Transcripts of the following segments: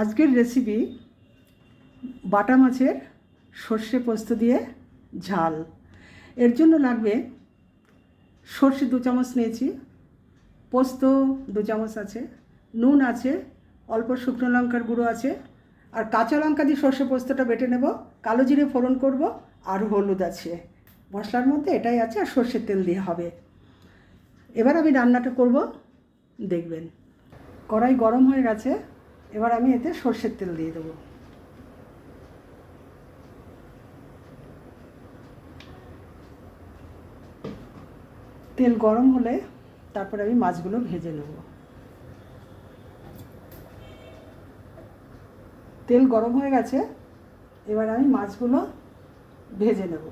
আজকের রেসিপি বাটা মাছের সর্ষে পোস্ত দিয়ে ঝাল। এর জন্য লাগবে সর্ষে দু চামচ নিয়েছি, পোস্ত দু চামচ আছে, নুন আছে, অল্প শুকনো লঙ্কার গুঁড়ো আছে, আর কাঁচা লঙ্কা দিয়ে সর্ষে পোস্তটা বেটে নেব, কালো জিরে ফোড়ন করব, আর হলুদ আছে। মশলার মধ্যে এটাই আছে, আর সর্ষের তেল দিয়ে হবে। এবার আমি রান্নাটা করব, দেখবেন। কড়াই গরম হয়ে গেছে এবার আমি এতে সর্ষের তেল দিয়ে দেবো। তেল গরম হলে তারপরে আমি মাছগুলো ভেজে নেব। তেল গরম হয়ে গেছে, এবার আমি মাছগুলো ভেজে নেব।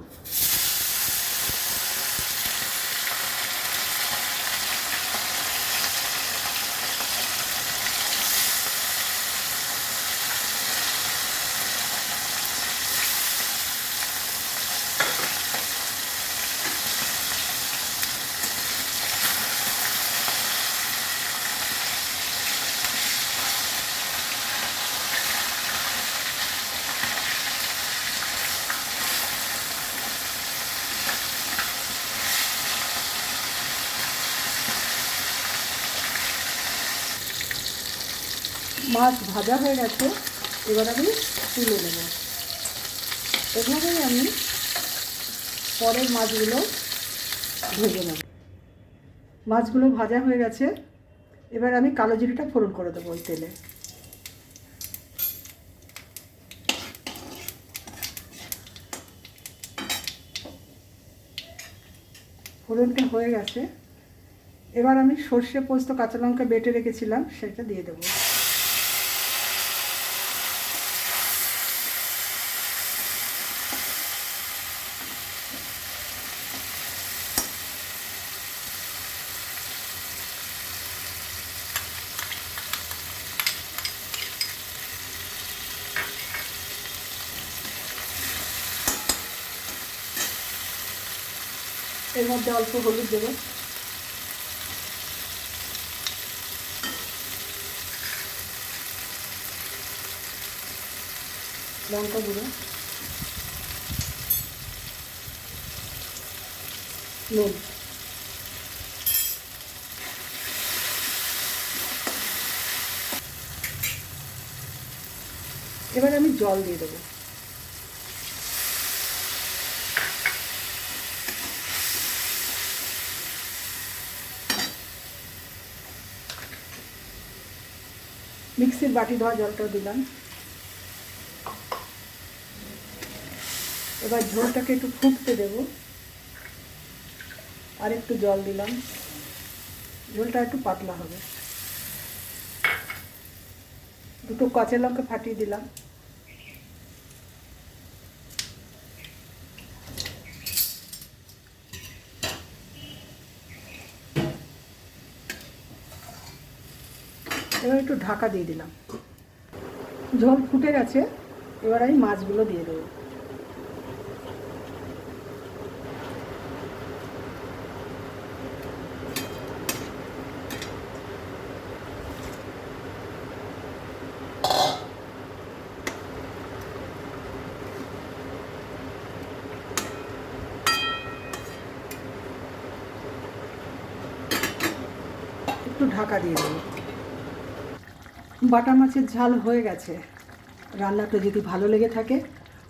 মাছ ভাজা হয়ে গেছে, এবার আমি তুলে নেব। এভাবেই আমি পরের মাছগুলো ভেজে নেব। মাছগুলো ভাজা হয়ে গেছে, এবার আমি কালো জিরিটা ফোড়ন করে দেবো ওই তেলে। ফোড়নটা হয়ে গেছে, এবার আমি সর্ষে পোস্ত কাঁচা লঙ্কা বেটে রেখেছিলাম, সেটা দিয়ে দেবো। এর মধ্যে অল্প হলুদ দেবো। লঙ্কা গুঁড়ো। নুন। এবার আমি জল দিয়ে দেবো। মিক্সির বাটি ধোয়া জলটা দিলাম। এবার ঝোলটাকে একটু ফুটতে দেব। আর একটু জল দিলাম। ঝোলটা একটু পাতলা হবে। দুটো কাঁচা লঙ্কা ফাটিয়ে দিলাম। এবার একটু ঢাকা দিয়ে দিলাম। ঝোল ফুটে গেছে, এবার আমি মাছগুলো দিয়ে দেবো। একটু ঢাকা দিয়ে দেবো। বাটা মাছের ঝাল হয়ে গেছে। রান্নাটা যদি ভালো লেগে থাকে,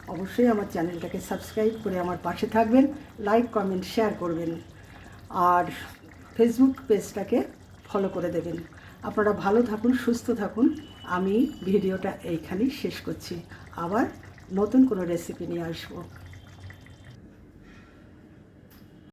অবশ্যই আমার চ্যানেলটাকে সাবস্ক্রাইব করে আমার পাশে থাকবেন, লাইক, কমেন্ট, শেয়ার করবেন। আর ফেসবুক পেজটাকে ফলো করে দেবেন। আপনারা ভালো থাকুন, সুস্থ থাকুন। আমি ভিডিওটা এইখানেই শেষ করছি। আবার নতুন কোনো রেসিপি নিয়ে আসব।